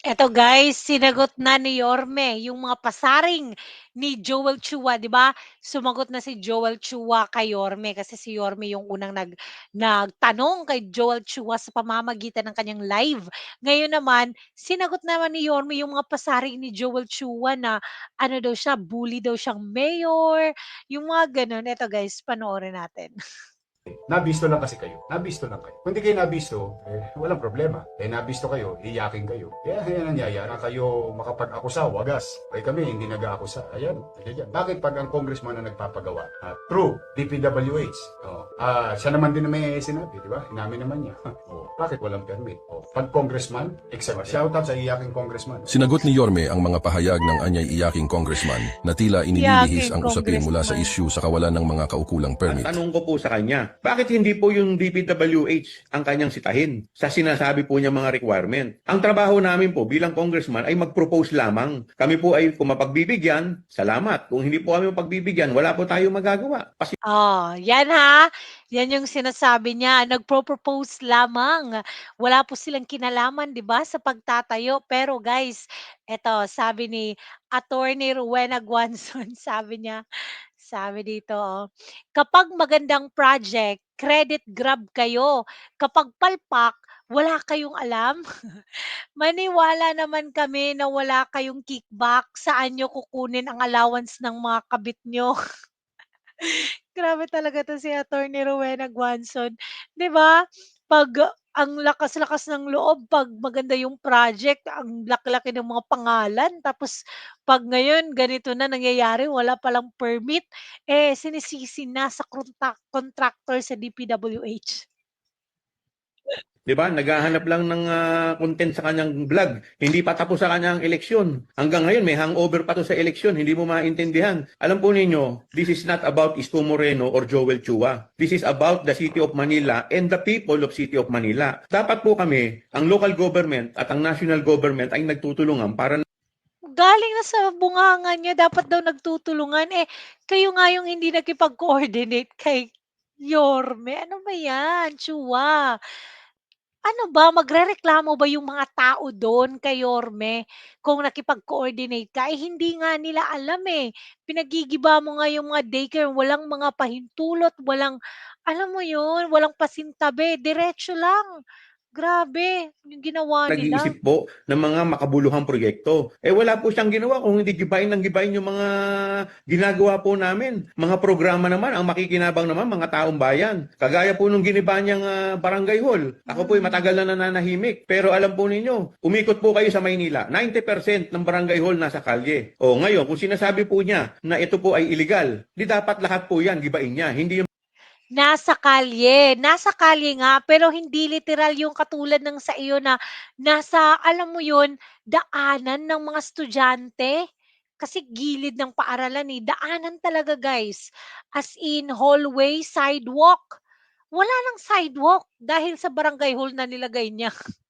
Eto guys, sinagot na ni Yorme yung mga pasaring ni Joel Chua, 'di ba? Sumagot na si Joel Chua kay Yorme kasi si Yorme yung unang nag nagtanong kay Joel Chua sa pamamagitan ng kanyang live. Ngayon naman, sinagot naman ni Yorme yung mga pasaring ni Joel Chua na ano daw siya, bully daw siyang mayor, yung mga gano'n. Eto guys, panoorin natin. Nabisto lang kasi kayo. Nabisto lang kayo. Kung di kayo nabisto, eh, walang problema. Eh, nabisto kayo, iyakin kayo. Kaya yan ang nangyayari. Na kayo makapag-akusa, wagas. Eh kami, hindi nag-aakusa. Ayan, ayan. Bakit pag ang congressman na nagpapagawa? Ah, true, DPWH. Oh. Ah, siya naman din na may sinabi, di ba? Inamin naman niya. oh, bakit walang permit? Oh, pag congressman, except shout out sa iyaking congressman. Sinagot ni Yorme ang mga pahayag ng anyay iyaking congressman na tila inililihis ang usapin mula sa issue sa kawalan ng mga kaukulang permit. Tanong ko po sa kanya, bakit hindi po yung DPWH ang kanyang sitahin sa sinasabi po niya mga requirement? Ang trabaho namin po bilang congressman ay mag-propose lamang. Kami po ay kung mapagbibigyan, salamat. Kung hindi po kami mapagbibigyan, wala po tayong magagawa. Kasi Oh, yan ha. Yan yung sinasabi niya, nagpro-propose lamang. Wala po silang kinalaman, 'di ba, sa pagtatayo. Pero guys, eto sabi ni Attorney Rowena Guanzon, sabi niya, sabi dito, oh, kapag magandang project, credit grab kayo. Kapag palpak, wala kayong alam. Maniwala naman kami na wala kayong kickback. Saan niyo kukunin ang allowance ng mga kabit niyo? Grabe talaga 'to si Attorney Rowena Guanzon, 'di ba? 'Pag ah, ang lakas-lakas ng loob 'pag maganda yung project, ang laki-laki ng mga pangalan, tapos 'pag ngayon ganito na nangyayari, wala palang permit, eh, sinisisi na sa kontak contractor sa DPWH. 'Di ba, naghahanap lang ng ah, content sa kanyang vlog. Hindi pa tapos sa kanyang eleksyon. Hanggang ngayon may hangover pa to sa eleksyon, hindi mo maintindihan. Alam po ninyo, this is not about Isko Moreno or Joel Chua. This is about the City of Manila and the people of City of Manila. Dapat po kami, ang local government at ang national government ay nagtutulungan para Galing na sa bunganga niya, dapat daw nagtutulungan, eh, kayo nga yung hindi nakipag-coordinate kay Yorme. Ano ba 'yan, Chua? Ano ba, magrereklamo ba yung mga tao do'n kay Yorme kung nakipag-coordinate ka? Eh, hindi nga nila alam, eh. Pinagigiba mo nga yung mga daycare, walang mga pahintulot, walang alam mo yun, walang pasintabi, diretso lang. Grabe yung ginawa nila. nag-iisip po ng mga makabuluhang proyekto. Eh wala po siyang ginawa kung hindi gibain ng gibain yung mga ginagawa po namin. Mga programa naman, ang makikinabang naman, mga taong bayan. Kagaya po nung giniba niyang ah, barangay hall. Ako po ay matagal na nananahimik. Pero alam po ninyo, umikot po kayo sa Maynila. 90% ng barangay hall nasa kalye. O ngayon, kung sinasabi po niya na ito po ay illegal, di dapat lahat po yan gibain niya. Hindi yung Nasa kalye, nasa kalye nga, pero hindi literal yung katulad ng sa iyo na nasa, alam mo yun, daanan ng mga estudyante. Kasi gilid ng paaralan eh, daanan talaga guys. As in hallway, sidewalk. Wala ng sidewalk dahil sa barangay hall na nilagay niya.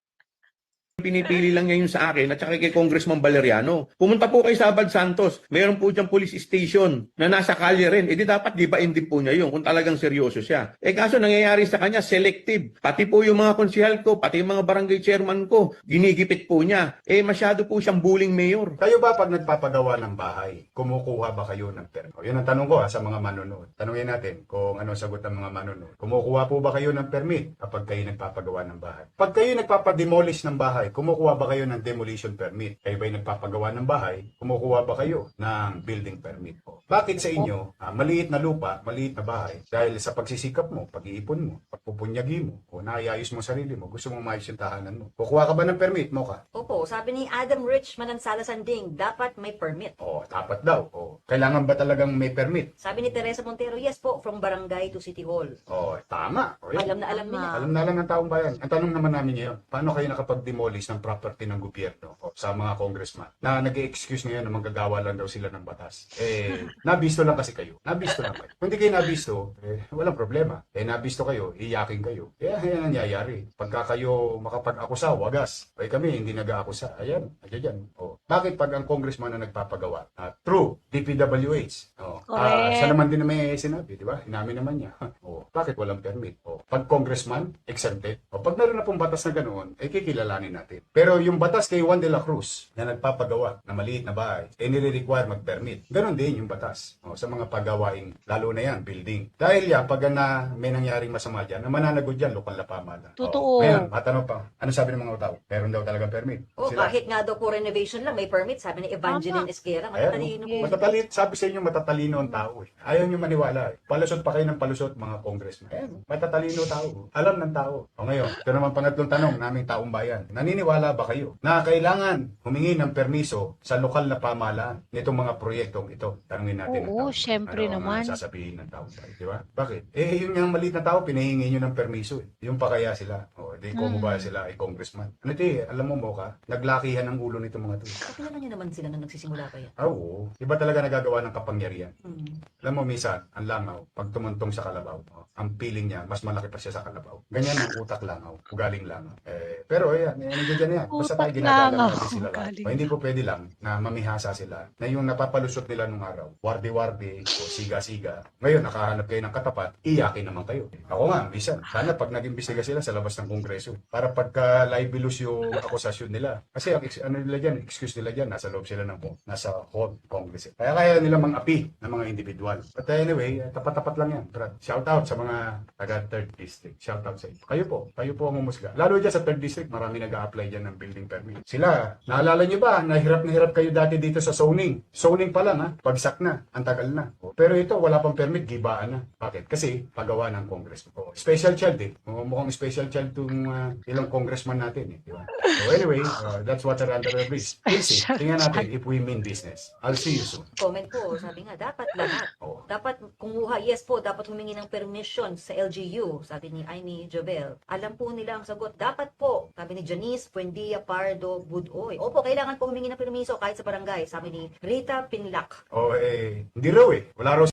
Pinipili lang niya sa akin at saka kay Congressman Valeriano. Pumunta po kay Sabad Santos. Meron po diyang police station na nasa kalye rin. E di dapat gibain din po niya yun kung talagang seryoso siya. Eh kaso nangyayari sa kanya selective. Pati po yung mga konsihal ko, pati yung mga barangay chairman ko, ginigipit po niya. Eh masyado po siyang bullying mayor. Kayo ba pag nagpapagawa ng bahay, kumukuha ba kayo ng permit? Yun ang tanong ko ha, sa mga manonood. Tanungin natin kung ano sagot ng mga manonood. Kumukuha po ba kayo ng permit kapag kayo nagpapagawa ng bahay? Pag kayo nagpapademolish ng bahay, kumukuha ba kayo ng demolition permit? Kayo ba'y nagpapagawa ng bahay, kumukuha ba kayo ng building permit? O, bakit sa inyo, ah, maliit na lupa, maliit na bahay, dahil sa pagsisikap mo, pag-iipon mo, pagpupunyagi mo, o naayayos mo sarili mo, gusto mo maayos yung tahanan mo, kukuha ka ba ng permit mo ka? Opo, sabi ni Adam Rich Manansala Sanding, dapat may permit. O, dapat daw. O, kailangan ba talagang may permit? Sabi ni Teresa Montero, yes po, from barangay to city hall. O, tama. O, yun. Alam na alam niya. Alam na lang ng taong bayan. Ang tanong naman namin ngayon, paano kayo nakapag-demolish ng property ng gobyerno o sa mga congressman na nag excuse ngayon na manggagawa lang daw sila ng batas? Eh, nabisto lang kasi kayo. Nabisto lang kayo. Kung di kayo nabisto, eh, walang problema. Eh, nabisto kayo, iyakin kayo. Eh, yan ang nangyayari. Pagka kayo makapag-akusa, wagas. Eh, kami, hindi nag nag-aakusa. Ayan, nandiyan dyan. Oh. Bakit pag ang congressman na nagpapagawa? Ah, true, DPWH. Oh. Ah, Correct. siya naman din na may sinabi, di ba? Inamin naman niya. Bakit walang permit? Oh. Pag congressman, exempted. Oh. Pag meron na pong batas na ganoon, eh kikilalanin natin. Pero yung batas kay Juan de la Cruz na nagpapagawa na maliit na bahay, eh nire-require mag-permit. Ganon din yung batas. Oh. Sa mga pagawaing, lalo na yan, building. Dahil yan, pag na may nangyaring masama dyan, na mananagot dyan, lokal na pamahalaan. Totoo. Oh. Ngayon, matanong pa, ano sabi ng mga tao? Meron daw talagang permit. O Sila- kahit nga daw po renovation lang, may permit. Sabi ni Evangeline. Esquera, matatalino matatalino, sabi sa inyo, matatalino ang tao eh. Ayaw nyo maniwala eh. Palusot pa kayo ng palusot, mga congressman. Ayan, matatalino tao. Alam ng tao. O ngayon, ito naman pangatlong tanong naming taong bayan. Naniniwala ba kayo na kailangan humingi ng permiso sa lokal na pamahalaan nitong mga proyektong ito? Tanungin natin Oo, ang tao. syempre ano naman. Ang sasabihin ng tao tayo, di ba? Bakit? Eh, yung yung maliit na tao, pinahingi nyo ng permiso eh. Yung pa kaya sila. O, di ko mo ba Mm. sila ay congressman? Ano ito eh, alam mo mo ka, naglakihan ang ulo nitong mga to. Kakilala niyo naman sila nung nagsisimula pa yan. Ah, Oo. Iba talaga nagagawa ng kapangyarihan. Hmm. Alam mo, minsan, ang langaw, pag tumuntong sa kalabaw, oh, ang feeling niya, mas malaki pa siya sa kalabaw. Ganyan ang utak langaw, ugaling langaw. Eh, pero ayan, eh, nandiyan na yan. Basta tayo ginagalang natin sila ugaling. O, hindi po pwede lang na mamihasa sila na yung napapalusot nila nung araw, wardi-wardi o siga-siga. Ngayon, nakahanap kayo ng katapat, iyakin naman kayo. Ako nga, minsan, sana pag nag-imbestiga sila sa labas ng kongreso, para pagka libelous yung akusasyon nila. Kasi ang ano nila dyan, excuse nila dyan, nasa loob sila ng nasa hall, congress. Kaya kaya nila mang-api ng mga individual. But anyway, eh, tapat-tapat lang yan. Shout out sa mga taga 3rd district. Shout out sa inyo. Kayo po, kayo po ang umusga. Lalo dyan sa 3rd district, marami nag apply dyan ng building permit. Sila, naalala nyo ba, nahirap na hirap kayo dati dito sa zoning. Zoning pa lang ha, pagsak na, ang tagal na. Pero ito, wala pang permit, gibaan na. Bakit? Kasi pagawa ng congress. O, special child eh. Mukhang special child itong uh, ilang congressman natin eh. Di ba? So anyway, uh, that's what we're under the bridge. Special Tingnan natin if we mean business. I'll see you soon. Comment po, sabi nga, dapat lahat. Oh. Dapat kumuha, yes po, dapat humingi ng permission sa LGU, sabi ni Amy Jovel. Alam po nila ang sagot, dapat po, sabi ni Janice Buendia Pardo Budoy. Opo, kailangan po humingi ng permiso kahit sa barangay, sabi ni Rita Pinlac. O eh, hindi raw eh. Wala raw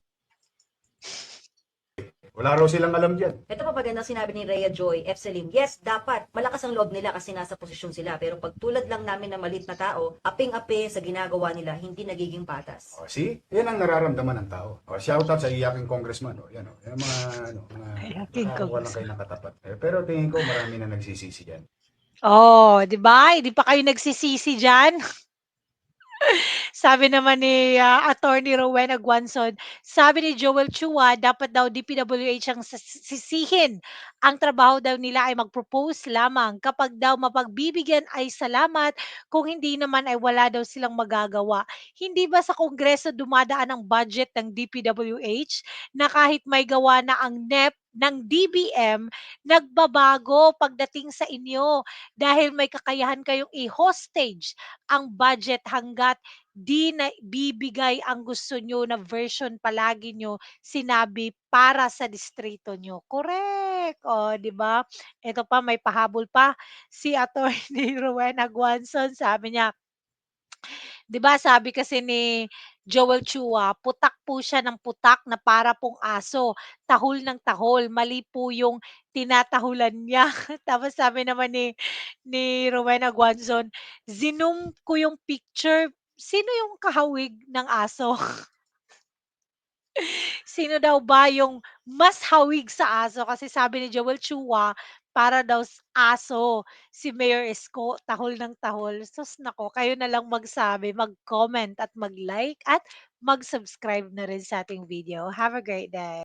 wala raw silang alam dyan. Ito pa magandang sinabi ni Rhea Joy F. Selim, yes, dapat. Malakas ang loob nila kasi nasa posisyon sila. Pero pag tulad lang namin na malit na tao, aping-api sa ginagawa nila, hindi nagiging patas. O, see? Yan ang nararamdaman ng tao. O, shout out sa iyaking congressman. O, yan o. Yan ang mga, ano, mga, Iyaking nakakawa lang kayo ng katapat. Eh, pero tingin ko marami na nagsisisi dyan. Oh, 'di ba? Hindi pa kayo nagsisisi diyan. Sabi naman ni ah, Attorney Rowena Guanzon, sabi ni Joel Chua, dapat daw DPWH ang sisihin. Ang trabaho daw nila ay mag-propose lamang. Kapag daw mapagbibigyan ay salamat, kung hindi naman ay wala daw silang magagawa. Hindi ba sa Kongreso dumadaan ang budget ng DPWH na kahit may gawa na ang NEP ng DBM, nagbabago pagdating sa inyo dahil may kakayahan kayong i-hostage ang budget hanggat di na bibigay ang gusto nyo na version palagi nyo sinabi para sa distrito nyo. Correct. O, di ba? Ito pa, may pahabol pa. Si Attorney Rowena Guanzon, sabi niya, di ba sabi kasi ni Joel Chua, putak po siya ng putak na para pong aso. Tahol ng tahol. Mali po yung tinatahulan niya. Tapos sabi naman ni ni Rowena Guanzon, "Zoom ko yung picture, sino yung kahawig ng aso?" Sino daw ba yung mas hawig sa aso? Kasi sabi ni Joel Chua, para daw s aso si Mayor Isko, tahol ng tahol. Sus naku, kayo na lang magsabi, mag-comment at mag-like at mag-subscribe na rin sa ating video. Have a great day.